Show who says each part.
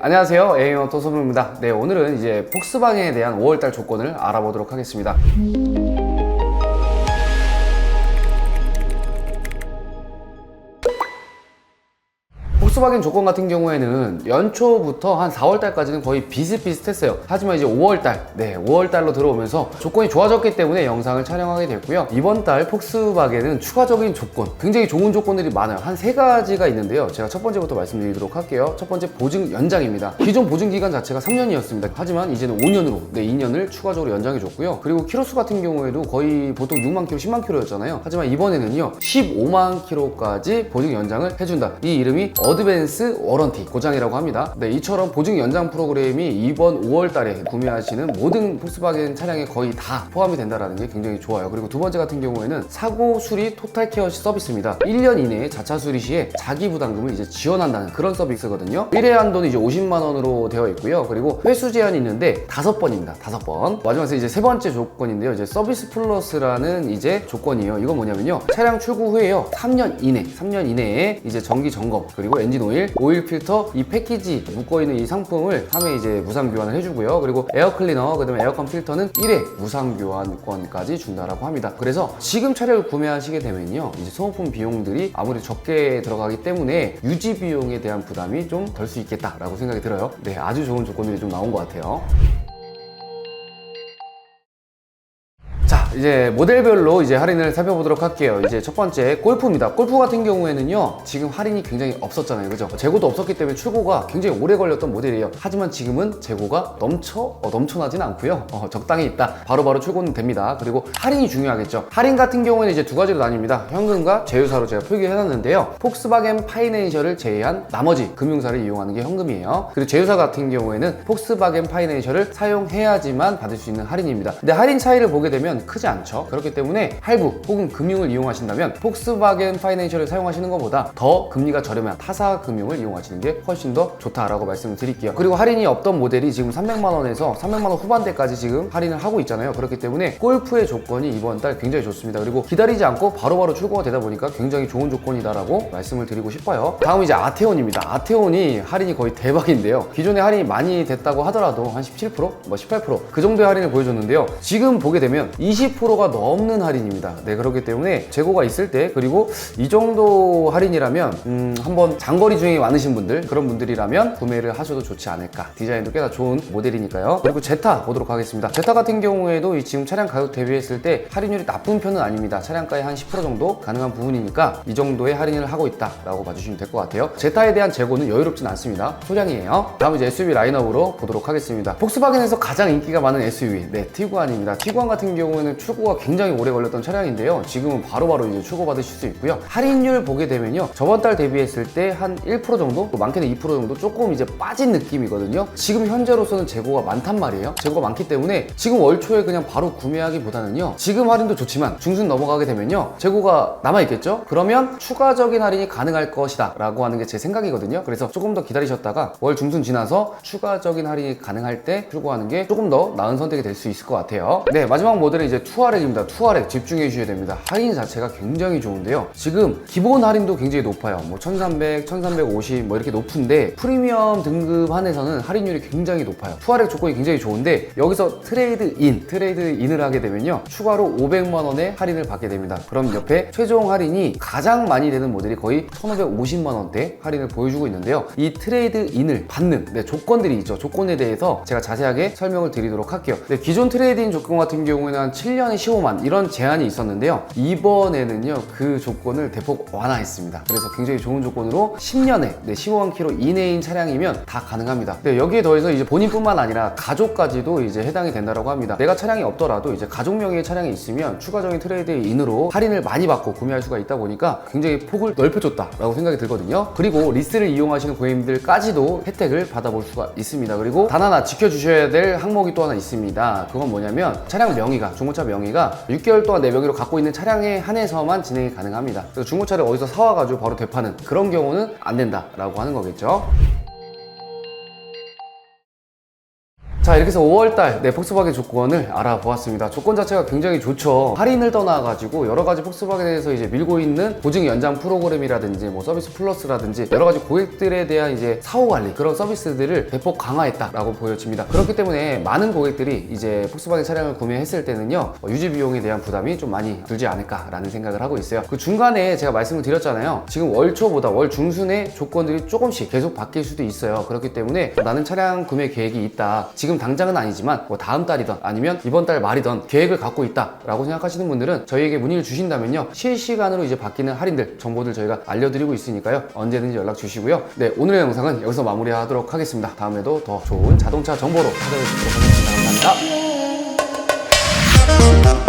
Speaker 1: 안녕하세요. 에이어 토소입니다. 네, 오늘은 이제 폭스바겐에 대한 5월달 조건을 알아보도록 하겠습니다. 폭스바겐 조건 같은 경우에는 연초부터 한 4월달까지는 거의 비슷비슷했어요. 하지만 이제 5월달, 네, 5월달로 들어오면서 조건이 좋아졌기 때문에 영상을 촬영하게 됐고요. 이번 달 폭스바겐은 추가적인 조건, 굉장히 좋은 조건들이 많아요. 한 세 가지가 있는데요. 제가 첫 번째부터 말씀드리도록 할게요. 첫 번째 보증 연장입니다. 기존 보증 기간 자체가 3년이었습니다. 하지만 이제는 5년으로, 네, 2년을 추가적으로 연장해 줬고요. 그리고 키로수 같은 경우에도 거의 보통 6만 킬로, 10만 킬로였잖아요. 하지만 이번에는요, 15만 킬로까지 보증 연장을 해준다. 이 이름이 어 드밴스 워런티 고장이라고 합니다. 네, 이처럼 보증 연장 프로그램이 이번 5월 달에 구매하시는 모든 폭스바겐 차량에 거의 다 포함이 된다는 게 굉장히 좋아요. 그리고 두 번째 같은 경우에는 사고 수리 토탈 케어 서비스입니다. 1년 이내에 자차 수리 시에 자기 부담금을 이제 지원한다는 그런 서비스거든요. 1회 한도는 이제 50만 원으로 되어 있고요. 그리고 회수 제한이 있는데 다섯 번입니다. 다섯 번. 마지막에 이제 세 번째 조건인데요. 이제 서비스 플러스라는 이제 조건이에요. 이건 뭐냐면요. 차량 출고 후에요. 3년 이내, 3년 이내에 이제 정기 점검 그리고 엔진 오일, 오일 필터 이 패키지 묶어 있는 이 상품을 3회 이제 무상 교환을 해주고요. 그리고 에어 클리너, 그 다음에 에어컨 필터는 1회 무상 교환권까지 준다라고 합니다. 그래서 지금 차량을 구매하시게 되면요, 이제 소모품 비용들이 아무리 적게 들어가기 때문에 유지 비용에 대한 부담이 좀 덜 수 있겠다라고 생각이 들어요. 네, 아주 좋은 조건들이 좀 나온 것 같아요. 이제 모델별로 이제 할인을 살펴보도록 할게요. 이제 첫 번째 골프입니다. 골프 같은 경우에는요, 지금 할인이 굉장히 없었잖아요. 그죠? 재고도 없었기 때문에 출고가 굉장히 오래 걸렸던 모델이에요. 하지만 지금은 재고가 넘쳐, 어, 넘쳐나진 않고요. 어, 적당히 있다. 바로 바로 출고는 됩니다. 그리고 할인이 중요하겠죠. 할인 같은 경우에는 이제 두 가지로 나뉩니다. 현금과 제휴사로 제가 표기해 놨는데요. 폭스바겐 파이낸셜을 제외한 나머지 금융사를 이용하는 게 현금이에요. 그리고 제휴사 같은 경우에는 폭스바겐 파이낸셜을 사용해야지만 받을 수 있는 할인입니다. 근데 할인 차이를 보게 되면 크지 않죠. 그렇기 때문에 할부 혹은 금융을 이용하신다면 폭스바겐 파이낸셜을 사용하시는 것보다 더 금리가 저렴한 타사 금융을 이용하시는 게 훨씬 더 좋다라고 말씀을 드릴게요. 그리고 할인이 없던 모델이 지금 300만 원에서 300만 원 후반대까지 지금 할인을 하고 있잖아요. 그렇기 때문에 골프의 조건이 이번 달 굉장히 좋습니다. 그리고 기다리지 않고 바로바로 출고가 되다 보니까 굉장히 좋은 조건이다라고 말씀을 드리고 싶어요. 다음 이제 아테온입니다. 아테온이 할인이 거의 대박인데요. 기존에 할인이 많이 됐다고 하더라도 한 17%, 뭐 18%그 정도의 할인을 보여줬는데요. 지금 보게 되면 20%가 넘는 할인입니다. 네, 그렇기 때문에 재고가 있을 때 그리고 이 정도 할인이라면 음, 한번 장거리 중에 많으신 분들 그런 분들이라면 구매를 하셔도 좋지 않을까. 디자인도 꽤나 좋은 모델이니까요. 그리고 제타 보도록 하겠습니다. 제타 같은 경우에도 이 지금 차량 가격 대비했을 때 할인율이 나쁜 편은 아닙니다. 차량가의 한 10% 정도 가능한 부분이니까 이 정도의 할인을 하고 있다라고 봐주시면 될 것 같아요. 제타에 대한 재고는 여유롭진 않습니다. 소량이에요. 다음 이제 SUV 라인업으로 보도록 하겠습니다. 폭스바겐에서 가장 인기가 많은 SUV, 네, 티구안입니다. 티구안 같은 경우에는 출고가 굉장히 오래 걸렸던 차량인데요. 지금은 바로 바로 이제 출고 받으실 수 있고요. 할인율 보게 되면요. 저번 달 대비했을 때 한 1% 정도, 또 많게는 2% 정도 조금 이제 빠진 느낌이거든요. 지금 현재로서는 재고가 많단 말이에요. 재고가 많기 때문에 지금 월 초에 그냥 바로 구매하기보다는요. 지금 할인도 좋지만 중순 넘어가게 되면요. 재고가 남아있겠죠? 그러면 추가적인 할인이 가능할 것이다 라고 하는 게 제 생각이거든요. 그래서 조금 더 기다리셨다가 월 중순 지나서 추가적인 할인이 가능할 때 출고하는 게 조금 더 나은 선택이 될 수 있을 것 같아요. 네, 마지막 모델은 이제 투아렉입니다. 투아렉 집중해 주셔야 됩니다. 할인 자체가 굉장히 좋은데요. 지금 기본 할인도 굉장히 높아요. 뭐 1300, 1350 뭐 이렇게 높은데 프리미엄 등급 한에서는 할인율이 굉장히 높아요. 투아렉 조건이 굉장히 좋은데 여기서 트레이드 인, 트레이드 인을 하게 되면요. 추가로 500만 원의 할인을 받게 됩니다. 그럼 옆에 최종 할인이 가장 많이 되는 모델이 거의 1550만 원대 할인을 보여주고 있는데요. 이 트레이드 인을 받는 네, 조건들이 있죠. 조건에 대해서 제가 자세하게 설명을 드리도록 할게요. 네, 기존 트레이드 인 조건 같은 경우에는 한 7년 에 15만 이런 제한이 있었는데요. 이번에는요. 그 조건을 대폭 완화했습니다. 그래서 굉장히 좋은 조건으로 10년에 네, 15만 킬로 이내인 차량이면 다 가능합니다. 네, 여기에 더해서 이제 본인뿐만 아니라 가족까지도 이제 해당이 된다고 합니다. 내가 차량이 없더라도 이제 가족 명의의 차량이 있으면 추가적인 트레이드 인으로 할인을 많이 받고 구매할 수가 있다 보니까 굉장히 폭을 넓혀줬다라고 생각이 들거든요. 그리고 리스를 이용하시는 고객님들까지도 혜택을 받아볼 수가 있습니다. 그리고 단 하나 지켜주셔야 될 항목이 또 하나 있습니다. 그건 뭐냐면 차량 명의가 중고차 명의가 6개월 동안 내 명의로 갖고 있는 차량에 한해서만 진행이 가능합니다. 그래서 중고차를 어디서 사와가지고 바로 되파는 그런 경우는 안 된다라고 하는 거겠죠. 자 이렇게 해서 5월달 네 폭스바겐 조건을 알아보았습니다. 조건 자체가 굉장히 좋죠. 할인을 떠나가지고 여러 가지 폭스바겐에서 이제 밀고 있는 보증 연장 프로그램이라든지 뭐 서비스 플러스라든지 여러 가지 고객들에 대한 이제 사후 관리 그런 서비스들을 대폭 강화했다라고 보여집니다. 그렇기 때문에 많은 고객들이 이제 폭스바겐 차량을 구매했을 때는요 어, 유지 비용에 대한 부담이 좀 많이 들지 않을까라는 생각을 하고 있어요. 그 중간에 제가 말씀을 드렸잖아요. 지금 월 초보다 월 중순에 조건들이 조금씩 계속 바뀔 수도 있어요. 그렇기 때문에 나는 차량 구매 계획이 있다. 당장은 아니지만 뭐 다음 달이든 아니면 이번 달 말이든 계획을 갖고 있다라고 생각하시는 분들은 저희에게 문의를 주신다면요. 실시간으로 이제 바뀌는 할인들 정보들 저희가 알려드리고 있으니까요. 언제든지 연락 주시고요. 네 오늘의 영상은 여기서 마무리하도록 하겠습니다. 다음에도 더 좋은 자동차 정보로 찾아뵙도록 하겠습니다. 감사합니다.